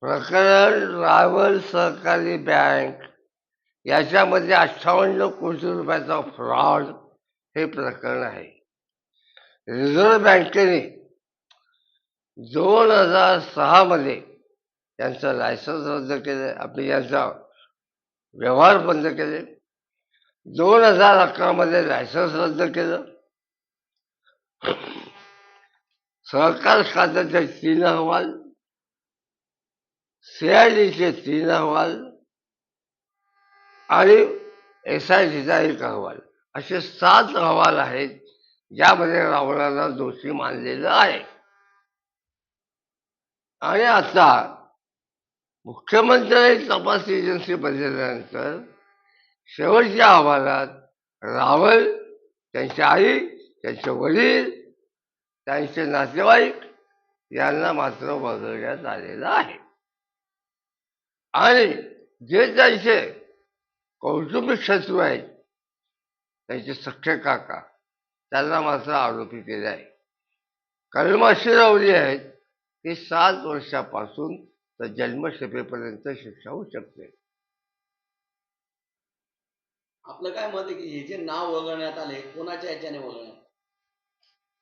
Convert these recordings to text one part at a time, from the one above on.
प्रकरण रावल सहकारी बँक. याच्यामध्ये अठ्ठावन्न कोटी रुपयाचा फ्रॉड हे प्रकरण आहे. रिझर्व्ह बँकेने दोन हजार सहामध्ये त्यांचं लायसन्स रद्द केले. आपले यांचा व्यवहार बंद केले. दोन हजार अकरामध्ये लायसन्स रद्द केलं. सहकार खात्याचे तीन अहवाल सीआयडीचे तीन अहवाल आणि एस आय टीचा एक अहवाल. असे सात अहवाल आहेत ज्यामध्ये रावणाला दोषी मानलेलं आहे. आणि आता मुख्यमंत्र्यांनी तपास एजन्सी बदलल्यानंतर शेवटच्या अहवालात रावल त्यांची आई त्यांचे वडील त्यांचे नातेवाईक यांना मात्र वगळण्यात आलेलं आहे. आणि जे त्यांचे कौटुंबिक शत्रू आहेत त्यांचे सख्खे काका त्यांना मात्र आरोपी केले आहे. कलम अशी लावली आहेत की सात वर्षापासून तर जन्मशेपेपर्यंत शिक्षा होऊ शकते. आपलं काय मत आहे की हे जे नाव वगळण्यात आले कोणाच्या याच्याने वगळण्यात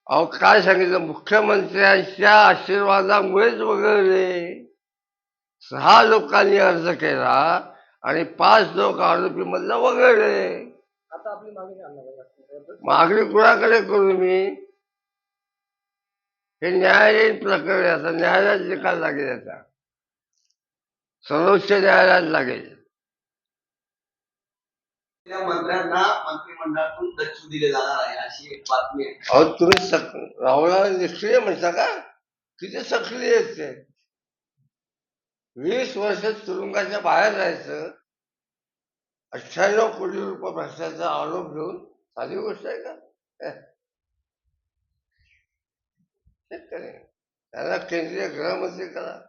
अहो काय सांगितलं? मुख्यमंत्र्यांच्या आशीर्वादामुळेच वगळले. सहा लोकांनी अर्ज केला आणि पाच लोक आरोपी मधलं वगळले. आता आपली मागणी आणणार मागणी कुणाकडे करू मी? हे न्यायालयीन प्रकरण. आता न्यायालयात निकाल लागेल याचा. सर्वोच्च न्यायालयात लागेल. मंत्र्यांना मंत्रिमंडळातून डच्चू दिले जाणार आहे अशी एक बातमी आहे. अहो तुम्ही सक राहुला निष्क्रिय म्हणता का? किती सक्रिय आहेत ते? वीस वर्ष तुरुंगाच्या बाहेर राहायचं अठ्ठ्याण्णव कोटी रुपये भ्रष्टाचा आरोप घेऊन साधी गोष्ट आहे का? शेतकरी. त्याला केंद्रीय गृहमंत्री करा.